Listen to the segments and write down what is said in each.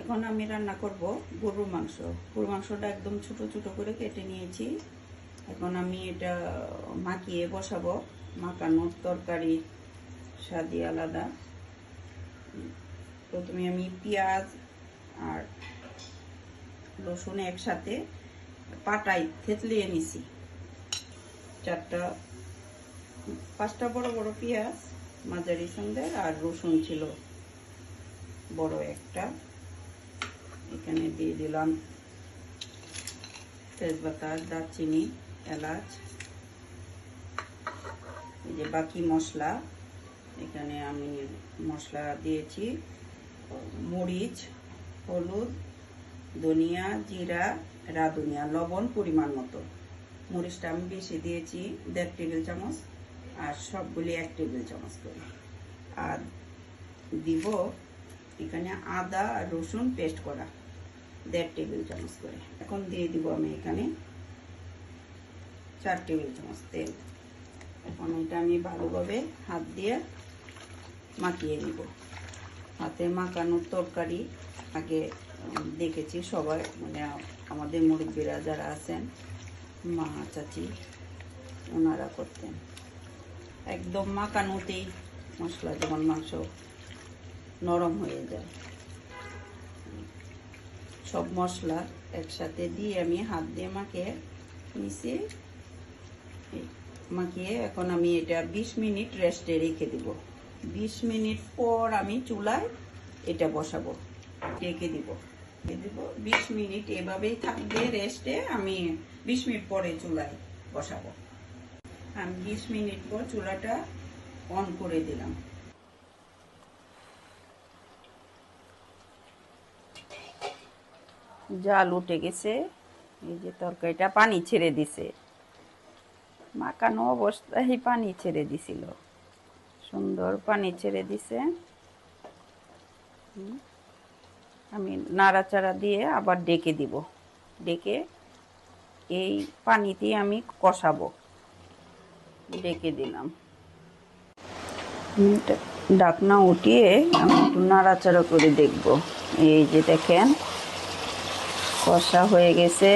এখন আমি রান্না করব গরুর মাংস। গরুর মাংসটা একদম ছোট ছোট করে কেটে নিয়েছি। এখন আমি এটা মাখিয়ে বসাবো। মাখানোর তরকারি স্বাদই আলাদা। প্রথমে আমি পেঁয়াজ আর রসুন একসাথে পাটাই থেতলিয়ে নিছি। চারটা, পাঁচটা বড় বড় পেঁয়াজ, মাঝারি সঙ্গে আর রসুন ছিল বড় একটা। এখানে দিয়ে দিলাম তেজপাতা, দারচিনি, এলাচ, এই যে বাকি মশলা। এখানে আমি মশলা দিয়েছি, মরিচ, হলুদ, ধনিয়া, জিরা রাঁধুনিয়া লবণ পরিমাণ মতো। মরিচটা আমি বেশি দিয়েছি দেড় টেবিল চামচ আর সবগুলি এক টেবিল চামচ করে। আর দিব এখানে আদা আর রসুন পেস্ট করা। দেড় টেবিল চামচ করে। এখন দিয়ে দিব আমি এখানে চার টেবিল চামচ তেল। এখন এটা আমি ভালোভাবে হাত দিয়ে মাখিয়ে নিব। হাতে মাখানোর তরকারি আগে দেখেছি সবাই মানে আমাদের মুরব্বীরা যারা আছেন, মা, চাচি, ওনারা করতেন। একদম মাখানোতেই মশলা, যেমন মাংস নরম হয়ে যায়। সব মশলা একসাথে দিয়ে আমি হাত দিয়ে মাখিয়ে নিচে মাখিয়ে এখন আমি এটা বিশ মিনিট রেস্টে রেখে দিব। বিশ মিনিট পর আমি চুলায় এটা বসাবো, রেখে দিব। দিব। বিশ মিনিট এভাবেই থাকবে রেস্টে আমি বিশ মিনিট পরে চুলায় বসাবো। আমি বিশ মিনিট পর চুলাটা অন করে দিলাম। জাল উঠে গেছে। এই যে তরকারিটা পানি ছেড়ে দিছে। মাখানো অবস্থায় পানি ছেড়ে দিছিল। সুন্দর পানি ছেড়ে দিছে। আমি নাড়াচাড়া দিয়ে আবার ডেকে দিব। ডেকে এই পানিতে আমি কষাবো। ডেকে দিলাম। ডাকনা উঠিয়ে আমি একটু নাড়াচাড়া করে দেখব। এই যে দেখেন কষা হয়ে গেছে।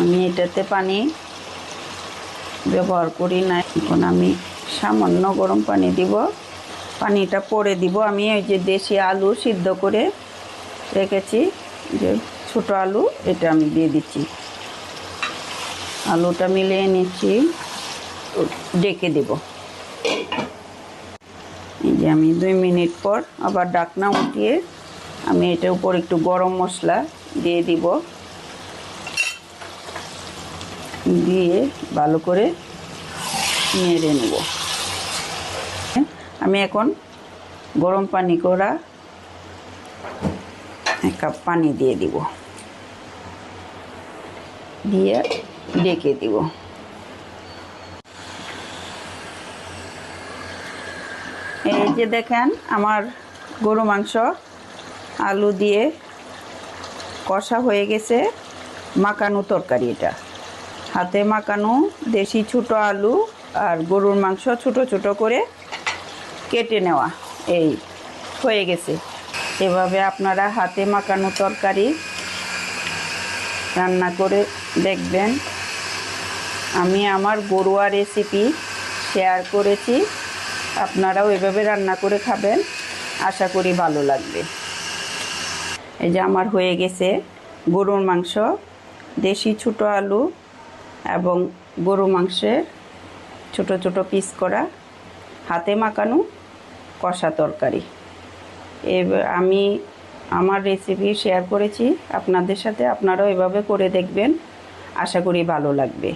আমি এটাতে পানি ব্যবহার করি না এখন আমি সামান্য গরম পানি দিব। পানিটা পরে দিব। আমি এই যে দেশি আলু সিদ্ধ করে রেখেছি যে ছোট আলু, এটা আমি দিয়ে দিচ্ছি। আলুটা মিলিয়ে নিচ্ছি ডেকে দেব। এই যে আমি দুই মিনিট পর আবার ডাকনা উঠিয়ে আমি এটার উপর একটু গরম মশলা দিয়ে দিব। দিয়ে ভালো করে নেড়ে নেব। আমি এখন গরম পানি করা এক কাপ পানি দিয়ে দিব। দিয়ে ডেকে দিব। এই যে দেখেন, আমার গরু মাংস আলু দিয়ে কষা হয়ে গেছে মাখানো তরকারি এটা। হাতে মাখানো দেশি ছোট আলু আর গরুর মাংস ছোট ছোট করে কেটে নেওয়া, এই হয়ে গেছে। এভাবে আপনারা হাতে মাখানো তরকারি রান্না করে দেখবেন। আমি আমার গরুয়া রেসিপি শেয়ার করেছি। আপনারাও এভাবে রান্না করে খাবেন। আশা করি ভালো লাগবে। এই যে আমার হয়ে গেছে গরুর মাংস, দেশি ছোটো আলু এবং গরু মাংসের ছোট ছোট পিস করা, হাতে মাখানো কষা তরকারি। এবার আমি আমার রেসিপি শেয়ার করেছি, আপনাদের সাথে আপনারাও এভাবে করে দেখবেন। আশা করি ভালো লাগবে।